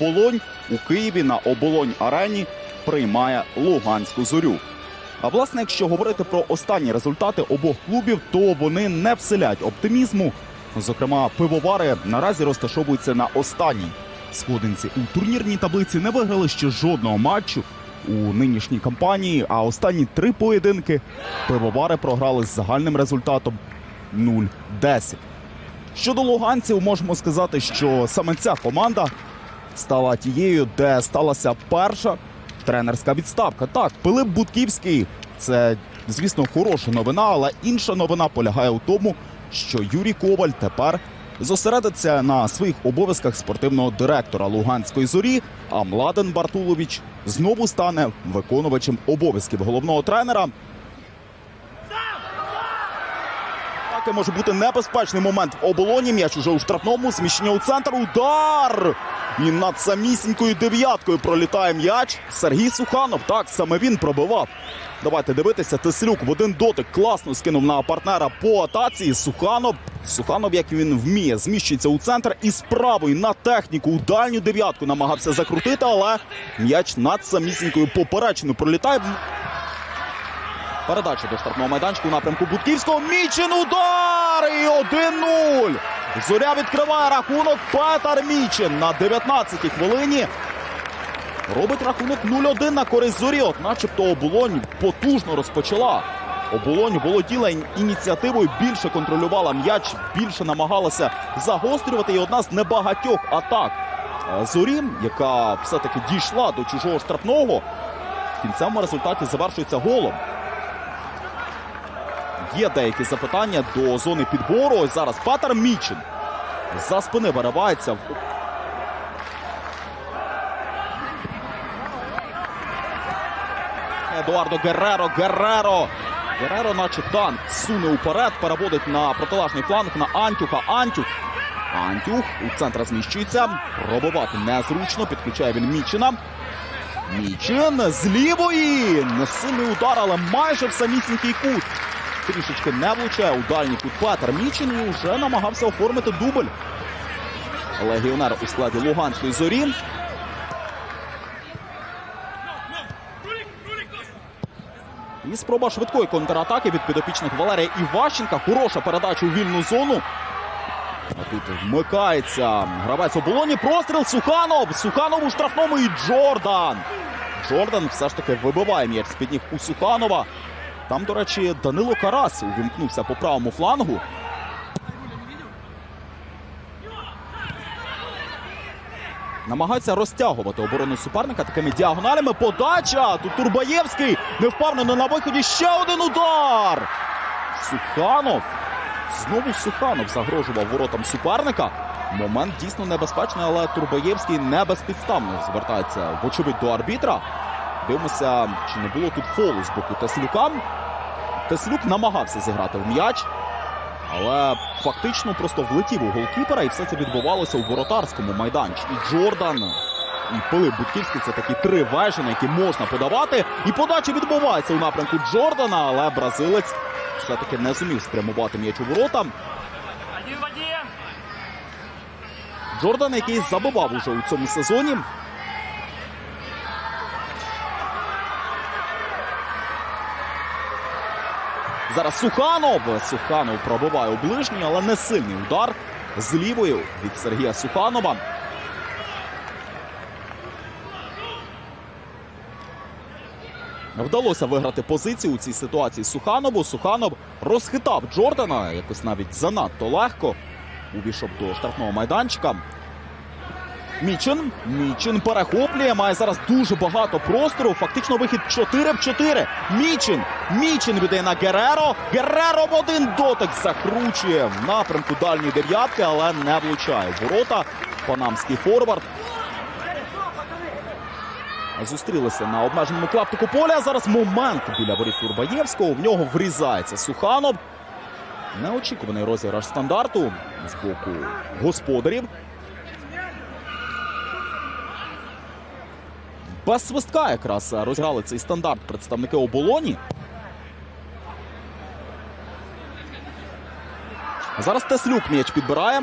Оболонь у Києві на оболонь арені приймає Луганську зорю. А власне, якщо говорити про останні результати обох клубів, то вони не вселять оптимізму. Зокрема, пивовари наразі розташовуються на останній сходинці у турнірній таблиці. Не виграли ще жодного матчу у нинішній кампанії. А останні три поєдинки пивовари програли з загальним результатом 0-10. Щодо луганців, можемо сказати, що саме ця команда стала тією, де сталася перша тренерська відставка. Так, Пилип Будківський це, звісно, хороша новина, але інша новина полягає у тому, що Юрій Коваль тепер зосередиться на своїх обов'язках спортивного директора Луганської зорі. А Младен Бартулович знову стане виконувачем обов'язків головного тренера. Таки може бути небезпечний момент в оболоні. М'яч уже у штрафному. Зміщення у центр. Удар! І над самісінькою дев'яткою пролітає м'яч. Сергій Суханов. Так, саме він пробивав. Давайте дивитися. Теслюк в один дотик класно скинув на партнера по атаці. Суханов. Суханов, як він вміє, зміщується у центр і з правої на техніку у дальню дев'ятку намагався закрутити, але м'яч над самісінькою поперечною пролітає. Передача до штрафного майданчику у напрямку Будківського. Мічин удар! І 1-0. Зоря відкриває рахунок. Петар Мічин на 19-й хвилині. Робить рахунок 0-1 на користь зорі. От начебто оболонь потужно розпочала. Оболонь володіла ініціативою, більше контролювала м'яч, більше намагалася загострювати. І одна з небагатьох атак е, зорі, яка все-таки дійшла до чужого штрафного, в кінцевому результаті завершується голом. Є деякі запитання до зони підбору. Ось зараз Патер Мічин за спини виривається. Едуардо Герреро, Герреро. Герреро, наче танк, суне уперед, переводить на протилежний фланг на Антюха. Антюх. Антюх у центр зміщується. Пробивати незручно. Підключає він Мічина. Мічин з лівої. Несильний удар, але майже в самісінький кут. Трішечки не влучає у дальній кут Петер Мічин і вже намагався оформити дубль. Легіонер у складі Луганської зорі. І спроба швидкої контратаки від підопічних Валерія Іващенка. Хороша передача у вільну зону. А тут вмикається гравець оболоні. Простріл Суханов. Суханов у штрафному і Джордан. Джордан все ж таки вибиває м'яч з-під ніг у Суханова. Там, до речі, Данило Карас увімкнувся по правому флангу. Намагаються розтягувати оборону суперника такими діагоналями. Подача! Тут Турбаєвський невпевнено на виході. Ще один удар! Суханов. Знову Суханов загрожував воротам суперника. Момент дійсно небезпечний, але Турбаєвський не безпідставно звертається, вочевидь, до арбітра. Дивимося, чи не було тут фолу з боку Теслюка. Теслюк намагався зіграти в м'яч, але фактично просто влетів у голкіпера, і все це відбувалося у воротарському майданчику. Джордан і Пилип Будківський це такі три вежі, на які можна подавати. І подача відбувається у напрямку Джордана, але бразилець все-таки не зумів спрямувати м'яч у ворота. Джордан, який забивав уже у цьому сезоні. Зараз Суханов. Суханов пробиває у ближній, але не сильний удар з лівою від Сергія Суханова. Вдалося виграти позицію у цій ситуації Суханову. Суханов розхитав Джордана якось навіть занадто легко. Увійшов до штрафного майданчика. Мічин. Мічин перехоплює. Має зараз дуже багато простору. Фактично вихід 4 в 4. Мічин. Мічин віддає на Гереро. Гереро в один дотик закручує в напрямку дальньої дев'ятки, але не влучає. Ворота. Панамський форвард. Зустрілися на обмеженому клаптику поля. Зараз момент біля воріт Турбаєвського. В нього врізається Суханов. Неочікуваний розіграш стандарту з боку господарів. Без свистка якраз розграли цей стандарт представники оболоні. Зараз Теслюк м'яч підбирає.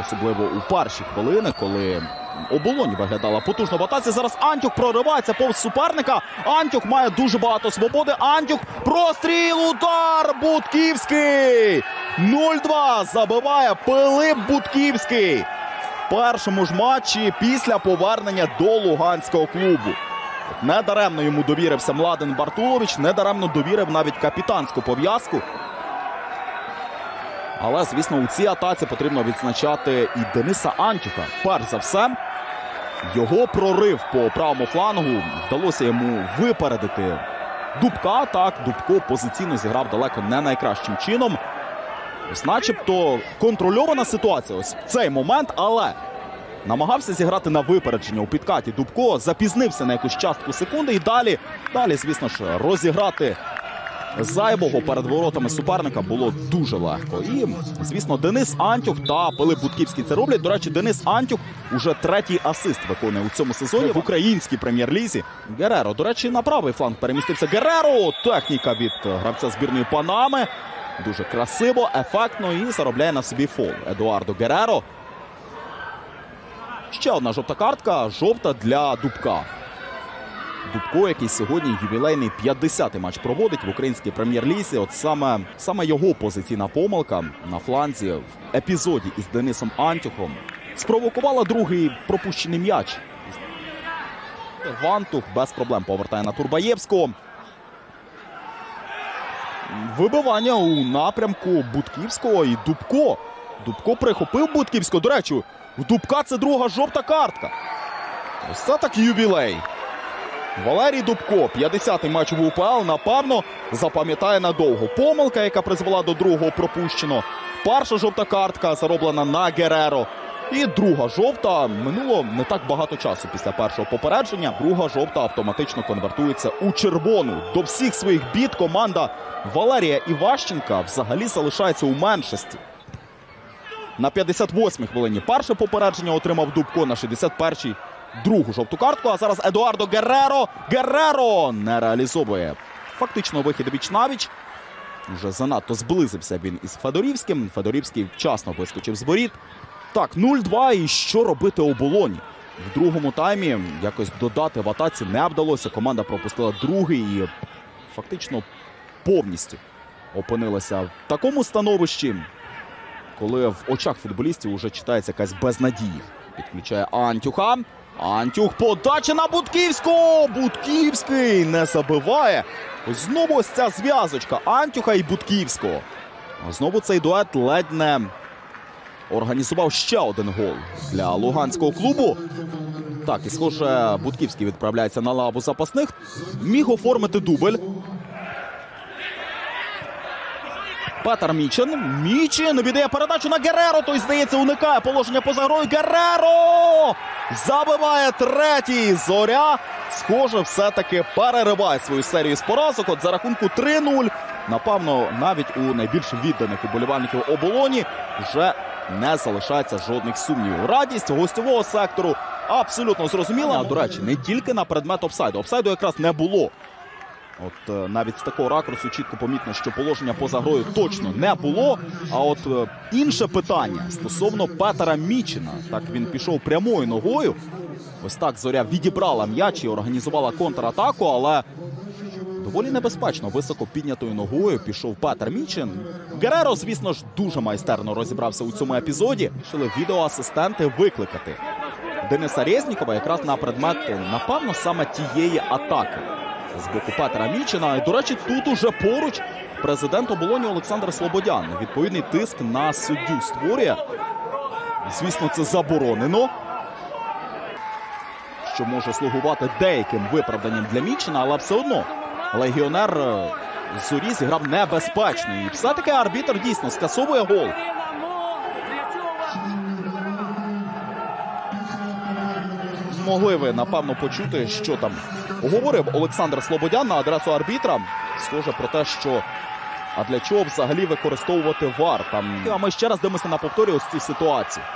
Особливо у перші хвилини, коли оболонь виглядала потужно в атаці. Зараз Антюх проривається повз суперника. Антюх має дуже багато свободи. Антюх простріл, удар! Будківський! 0-2 забиває Пилип Будківський. Першому ж матчі після повернення до луганського клубу. Недаремно йому довірився Младен Бартулович, недаремно довірив навіть капітанську пов'язку. Але, звісно, у цій атаці потрібно відзначати і Дениса Антюха. Перш за все, його прорив по правому флангу вдалося йому випередити Дубка. Так, Дубко позиційно зіграв далеко не найкращим чином. Ось начебто контрольована ситуація ось в цей момент, але намагався зіграти на випередження у підкаті. Дубко запізнився на якусь частку секунди і далі, далі, звісно ж, розіграти зайвого перед воротами суперника було дуже легко. І, звісно, Денис Антюх та Пилип Будківський це роблять. До речі, Денис Антюх уже третій асист виконує у цьому сезоні в українській прем'єр-лізі. Гереро, до речі, на правий фланг перемістився Гереро. Техніка від гравця збірної Панами. Дуже красиво, ефектно і заробляє на собі фол. Едуардо Гереро. Ще одна жовта картка. Жовта для Дубка. Дубко, який сьогодні ювілейний 50-й матч проводить в українській прем'єр-лізі. От саме, саме його позиційна помилка на фланзі в епізоді із Денисом Антюхом спровокувала другий пропущений м'яч. Вантух без проблем повертає на Турбаєвського. Вибивання у напрямку Будківського і Дубко. Дубко прихопив Будківського. До речі, у Дубка це друга жовта картка. Ось так ювілей. Валерій Дубко, 50-й матч в УПЛ, напевно, запам'ятає надовго. Помилка, яка призвела до другого пропущено. Перша жовта картка зароблена на Гереро. І друга жовта минуло не так багато часу після першого попередження. Друга жовта автоматично конвертується у червону. До всіх своїх бід команда Валерія Іващенка взагалі залишається у меншості. На 58-й хвилині перше попередження отримав Дубко на 61-й другу жовту картку. А зараз Едуардо Герреро. Герреро не реалізовує фактично вихід віч навіч. Вже занадто зблизився він із Федорівським. Федорівський вчасно вискочив з воріт. Так, 0-2. І що робити оболоні? В другому таймі якось додати в атаці не вдалося. Команда пропустила другий і фактично повністю опинилася в такому становищі, коли в очах футболістів вже читається якась безнадія. Підключає Антюха. Антюх подача на Будківського. Будківський не забиває. Знову ось ця зв'язочка Антюха і Будківського. Знову цей дует ледь не організував ще один гол для луганського клубу. Так, і схоже, Будківський відправляється на лаву запасних. Міг оформити дубль. Петер Мічин. Мічин віддає передачу на Гереро. Той, здається, уникає положення поза грою. Гереро! Забиває третій. Зоря. Схоже, все-таки перериває свою серію з поразок. От за рахунку 3-0. Напевно, навіть у найбільш відданих уболівальників оболоні вже не залишається жодних сумнівів. Радість гостьового сектору абсолютно зрозуміла. А, до речі, не тільки на предмет офсайду. Офсайду якраз не було. От е, навіть з такого ракурсу чітко помітно, що положення поза грою точно не було. А от е, інше питання стосовно Петера Мічина. Так він пішов прямою ногою. Ось так зоря відібрала м'яч і організувала контратаку, але доволі небезпечно високо піднятою ногою пішов Петер Мічин. Гереро, звісно ж, дуже майстерно розібрався у цьому епізоді. Рішили відеоасистенти викликати Дениса Резнікова якраз на предмет, напевно, саме тієї атаки з боку Петра Мічина. І, до речі, тут уже поруч президент оболоні Олександр Слободян. Відповідний тиск на суддю створює. Звісно, це заборонено. Що може слугувати деяким виправданням для Мічина, але все одно легіонер е, зорі зіграв небезпечно. І все-таки арбітр дійсно скасовує гол. Могли ви напевно почути, що там говорив Олександр Слободян на адресу арбітра. Схоже про те, що а для чого взагалі використовувати вар? Там а ми ще раз дивимося на повторі ось ці ситуації.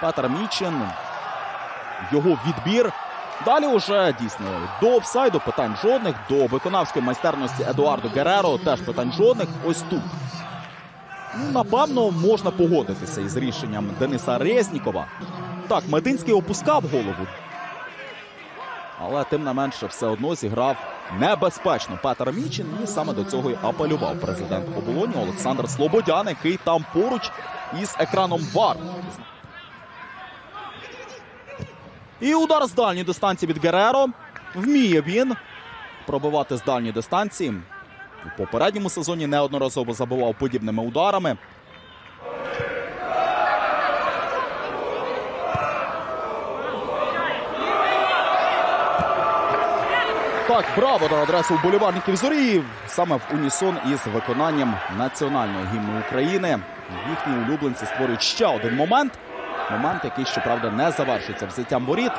Петр Мічин, його відбір. Далі уже дійсно до офсайду питань жодних, до виконавської майстерності Едуардо Гереро теж питань жодних. Ось тут. Ну, напевно, можна погодитися із рішенням Дениса Резнікова. Так, Мединський опускав голову. Але тим не менше все одно зіграв небезпечно Петер Мічин. І саме до цього й апелював президент оболоні Олександр Слободян, який там поруч із екраном ВАР. І удар з дальньої дистанції від Гереро. Вміє він пробивати з дальньої дистанції. У попередньому сезоні неодноразово забивав подібними ударами. Так, браво на адресу вболівальників зорі. Саме в унісон із виконанням національного гімну України. Їхні улюбленці створюють ще один момент. Момент, який, щоправда, не завершиться взяттям воріт.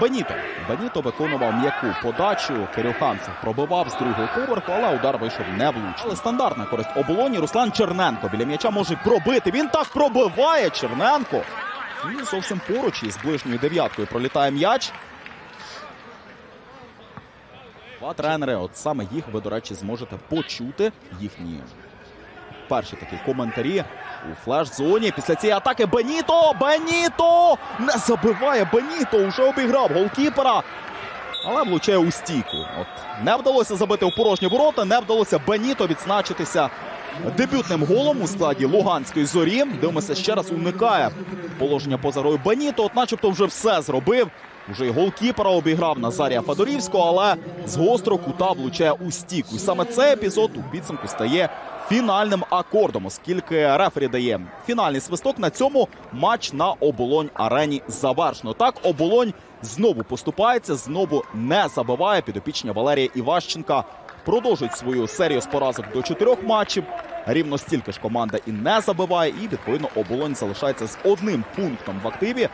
Беніто. Беніто виконував м'яку подачу. Кирюханцев пробивав з другого поверху, але удар вийшов не влучний. Але стандартна користь оболоні. Руслан Черненко біля м'яча може пробити. Він так пробиває Черненко. І зовсім поруч із ближньою дев'яткою пролітає м'яч. Два тренери, от саме їх ви, до речі, зможете почути їхні перші такі коментарі у флеш-зоні. Після цієї атаки Беніто! Беніто! Не забиває Беніто! Уже обіграв голкіпера. Але влучає у стійку. От не вдалося забити у порожні ворота, не вдалося Беніто відзначитися дебютним голом у складі Луганської зорі. Дивимося ще раз уникає положення поза грою Беніто. От начебто вже все зробив. Уже й голкіпера обіграв Назарія Фадорівського, але з гострого кута влучає у стійку. І саме цей епізод у підсумку стає фінальним акордом, оскільки рефері дає фінальний свисток. На цьому матч на оболонь арені завершено. Так, оболонь знову поступається, знову не забиває підопічня Валерія Іващенка. Продовжують свою серію з поразок до чотирьох матчів. Рівно стільки ж команда і не забиває, і відповідно оболонь залишається з одним пунктом в активі.